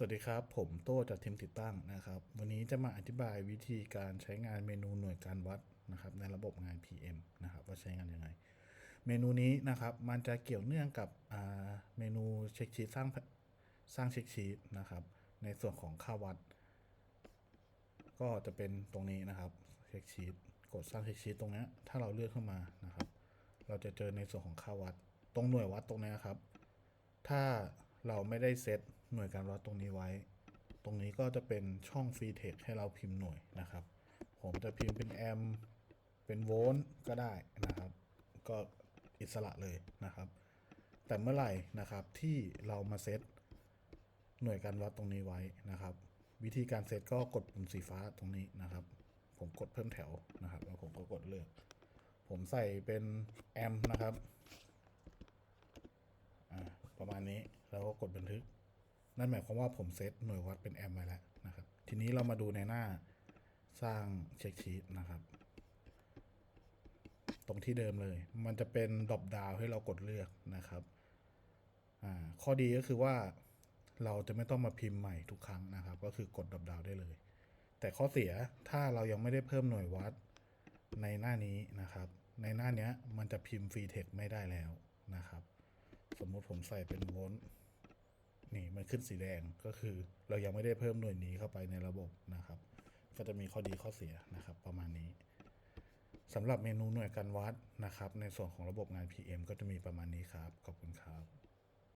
สวัสดีครับ ผมโต้จากทีมติดตั้งนะครับ วันนี้จะมาอธิบายวิธีการใช้งานเมนูหน่วยการวัดนะครับ ในระบบงาน PM นะครับ ว่าใช้งานยังไง เมนูนี้นะครับมันจะเกี่ยวเนื่องกับเมนูเช็คชีตสร้างสร้างเช็คชีตนะครับ ในส่วนของค่าวัด ก็จะเป็นตรงนี้นะครับเช็คชีตกดสร้างเช็คชีตตรงนี้ถ้าเราเลือกเข้ามานะครับ เราจะเจอในส่วนของค่าวัด ตรงหน่วยวัดตรงนี้ยครับ ถ้า เราไม่ได้เซตหน่วยการวัดตรงนี้ไว้ ตรงนี้ก็จะเป็นช่องฟรีเทคให้เราพิมพ์หน่วยนะครับ ผมจะพิมพ์เป็นแอมป์เป็นโวลต์ก็ได้นะครับ ก็อิสระเลยนะครับ แต่เมื่อไหร่นะครับที่เรามาเซตหน่วยการวัดตรงนี้ไว้นะครับ วิธีการเซตก็กดปุ่มสีฟ้าตรงนี้นะครับ ผมกดเพิ่มแถวนะครับ แล้วผมก็กดเลือก ผมใส่เป็นแอมป์นะครับ ปราณนี้แล้วก็กดบันทึก นั่นหมายความว่าผมเซตหน่วยวัดเป็นแอมป์ไว้แล้วนะครับ ทีนี้เรามาดูในหน้าสร้างเช็คชีตนะครับ ตรงที่เดิมเลย มันจะเป็นดรอปดาวให้เรากดเลือกนะครับข้อดีก็คือว่าเราจะไม่ต้องมาพิมพ์ใหม่ทุกครั้งนะครับ ก็คือกดดรอปดาวได้เลย แต่ข้อเสียถ้าเรายังไม่ได้เพิ่มหน่วยวัดในหน้านี้นะครับ ในหน้านี้มันจะพิมพ์ฟรีเทคไม่ได้แล้วนะครับ ติผมใส่เป็นโวลต์นี่มันขึ้นสีแดงก็คือ เรายังไม่ได้เพิ่มหน่วยนี้เข้าไปในระบบนะครับ ก็จะมีข้อดีข้อเสียนะครับ ประมาณนี้สำหรับเมนูหน่วยการวัดนะครับ ในส่วนของระบบงาน PM ก็จะมีประมาณนี้ครับ ขอบคุณครับ